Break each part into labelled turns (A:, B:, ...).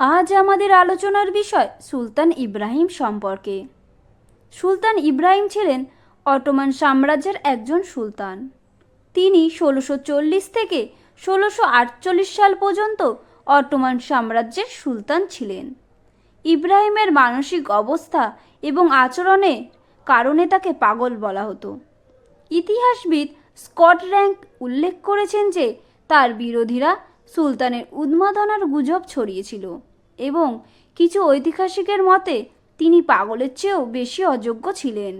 A: আজ আমাদের আলোচনার বিষয় সুলতান ইব্রাহিম সম্পর্কে। সুলতান ইব্রাহিম ছিলেন অটোমান সাম্রাজ্যের একজন সুলতান। তিনি ষোলোশো চল্লিশ থেকে ষোলোশো আটচল্লিশ সাল পর্যন্ত অটোমান সাম্রাজ্যের সুলতান ছিলেন। ইব্রাহিমের মানসিক অবস্থা এবং আচরণের কারণে তাকে পাগল বলা হতো। ইতিহাসবিদ স্কট র্যাঙ্ক উল্লেখ করেছেন যে, তার বিরোধীরা সুলতানের উন্মাদনার গুজব ছড়িয়েছিল। এবং কিছু ঐতিহাসিকের মতে তিনি পাগলের চেয়েও বেশি অযোগ্য ছিলেন।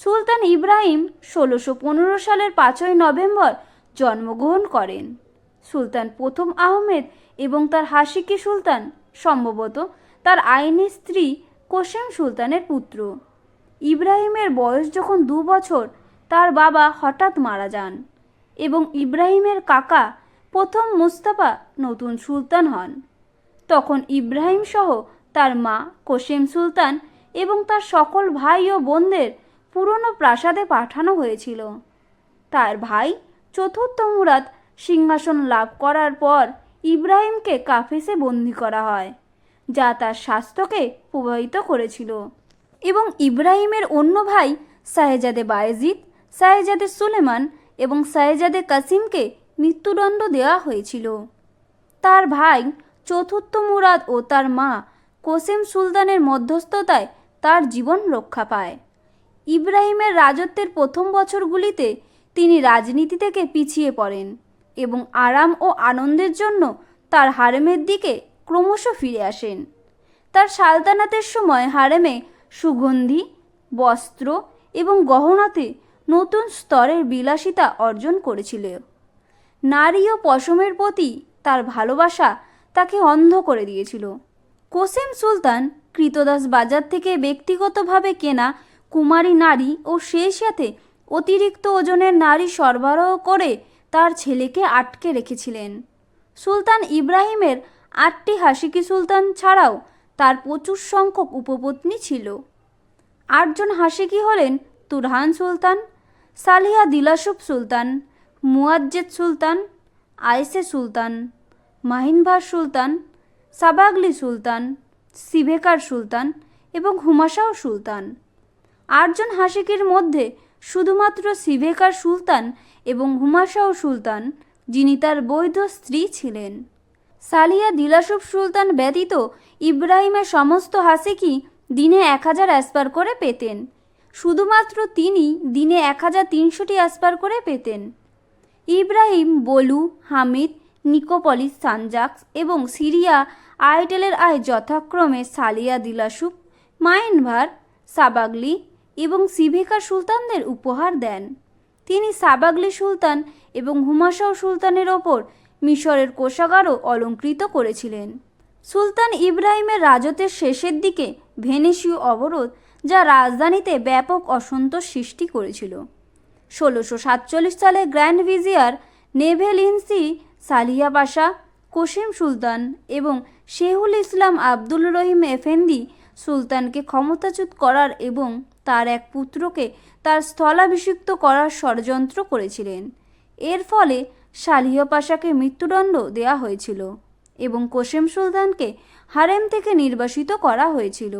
A: সুলতান ইব্রাহিম ষোলোশো পনেরো সালের পাঁচই নভেম্বর জন্মগ্রহণ করেন। সুলতান প্রথম আহমেদ এবং তার হাসিকি সুলতান, সম্ভবত তার আইনি স্ত্রী কোসেম সুলতানের পুত্র। ইব্রাহিমের বয়স যখন দু বছর, তার বাবা হঠাৎ মারা যান এবং ইব্রাহিমের কাকা প্রথম মুস্তাফা নতুন সুলতান হন। তখন ইব্রাহিম সহ তার মা কোসেম সুলতান এবং তার সকল ভাই ও বোনদের পুরনো প্রাসাদে পাঠানো হয়েছিল। তার ভাই চতুর্থ মুরাদ সিংহাসন লাভ করার পর ইব্রাহিমকে কাফেসে বন্দি করা হয়, যা তার স্বাস্থ্যকে প্রভাবিত করেছিল। এবং ইব্রাহিমের অন্য ভাই শাহেজাদে বায়েজিদ শাহেজাদে সুলেমান এবং শাহেজাদে কাসিমকে মৃত্যুদণ্ড দেওয়া হয়েছিল। তার ভাই চতুর্থ মুরাদ ও তার মা কোসেম সুলতানের মধ্যস্থতায় তার জীবন রক্ষা পায়। ইব্রাহিমের রাজত্বের প্রথম বছরগুলিতে তিনি রাজনীতি থেকে পিছিয়ে পড়েন এবং আরাম ও আনন্দের জন্য তার হারেমের দিকে ক্রমশ ফিরে আসেন। তার সালতানাতের সময় হারেমে সুগন্ধি, বস্ত্র এবং গহনাতে নতুন স্তরের বিলাসিতা অর্জন করেছিল নারী ও পশমের প্রতি তার ভালোবাসা তাকে অন্ধ করে দিয়েছিল। কোসেম সুলতান কৃতদাস বাজার থেকে ব্যক্তিগতভাবে কেনা কুমারী নারী ও সেই সাথে অতিরিক্ত ওজনের নারী সরবরাহ করে তার ছেলেকে আটকে রেখেছিলেন। সুলতান ইব্রাহিমের আটটি হাসিকি সুলতান ছাড়াও তার প্রচুর সংখ্যক উপপত্নী ছিল। আটজন হাসিকি হলেন তুরহান সুলতান, সালিহা দিলাসুব সুলতান মুয়াজ্জেদ সুলতান আইসে সুলতান। মাহিনভার সুলতান, সাবাগলি সুলতান, সিভেকার সুলতান এবং হুমাসাও সুলতান। আটজন হাসিকির মধ্যে শুধুমাত্র সিভেকার সুলতান এবং হুমাসাও সুলতান, যিনি তার বৈধ স্ত্রী ছিলেন। সালিয়া দিলাসুব সুলতান ব্যতীত ইব্রাহিমের সমস্ত হাসিকি দিনে এক হাজার অ্যাসপার করে পেতেন। শুধুমাত্র তিনি দিনে এক হাজার তিনশোটি অ্যাসপার করে পেতেন। ইব্রাহিম, বলু, হামিদ নিকোপলিস, সানজাক্স এবং সিরিয়া আইটেলের আয় যথাক্রমে সালিয়া দিলাসুব মাইনভার, সাবাগলি এবং সিভেকা সুলতানদের উপহার দেন। তিনি সাবাগলি সুলতান এবং হুমাসাও সুলতানের ওপর মিশরের কোষাগারও অলঙ্কৃত করেছিলেন। সুলতান ইব্রাহিমের রাজত্বের শেষের দিকে ভেনেশীয় অবরোধ, যা রাজধানীতে ব্যাপক অসন্তোষ সৃষ্টি করেছিল। ষোলোশো সাতচল্লিশ সালে গ্র্যান্ড ভিজিয়ার নেভেল ইনসি সালিয়া পাশা কোসিম সুলতান এবং শেহুল ইসলাম আব্দুল রহিম এফেন্দি সুলতানকে ক্ষমতাচ্যুত করার এবং তার এক পুত্রকে তার স্থলাভিষিক্ত করার ষড়যন্ত্র করেছিলেন। এর ফলে শালিয়া পাশাকে মৃত্যুদণ্ড দেওয়া হয়েছিল এবং কোসেম সুলতানকে হারেম থেকে নির্বাসিত করা হয়েছিল।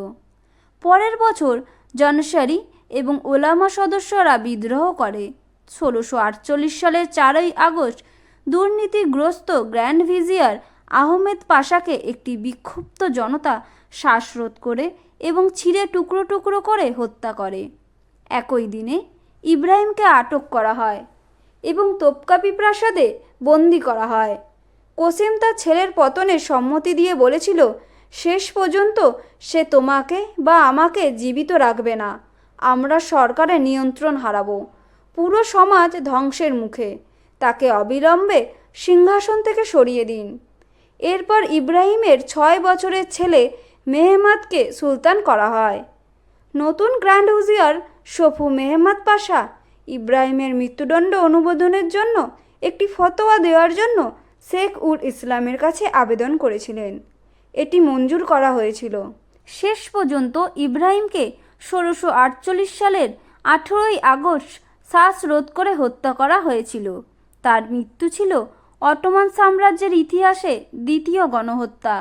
A: পরের বছর জনসারি এবং ওলামা সদস্যরা বিদ্রোহ করে। ষোলোশো আটচল্লিশ সালের চারই আগস্ট দুর্নীতিগ্রস্ত গ্র্যান্ড ভিজিয়ার আহমেদ পাশাকে একটি বিক্ষুব্ধ জনতা শ্বাসরোধ করে এবং ছিঁড়ে টুকরো টুকরো করে হত্যা করে। একই দিনে ইব্রাহিমকে আটক করা হয় এবং তোপকাপি প্রাসাদে বন্দি করা হয়। কোসিম তার ছেলের পতনে সম্মতি দিয়ে বলেছিল, শেষ পর্যন্ত সে তোমাকে বা আমাকে জীবিত রাখবে না। আমরা সরকারের নিয়ন্ত্রণ হারাবো। পুরো সমাজ ধ্বংসের মুখে। তাকে অবিলম্বে সিংহাসন থেকে সরিয়ে দিন। এরপর ইব্রাহিমের ছয় বছরের ছেলে মেহমাদকে সুলতান করা হয়। নতুন গ্র্যান্ড হুজিয়ার সফু মেহমাদ পাশা ইব্রাহিমের মৃত্যুদণ্ড অনুমোদনের জন্য একটি ফতোয়া দেওয়ার জন্য শেখ উল ইসলামের কাছে আবেদন করেছিলেন। এটি মঞ্জুর করা হয়েছিল। শেষ পর্যন্ত ইব্রাহিমকে ষোলোশো সালের আঠেরোই আগস্ট শ্বাস রোধ করে হত্যা করা হয়েছিল। তার মৃত্যু ছিল অটোমান সাম্রাজ্যের ইতিহাসে দ্বিতীয় গণহত্যা।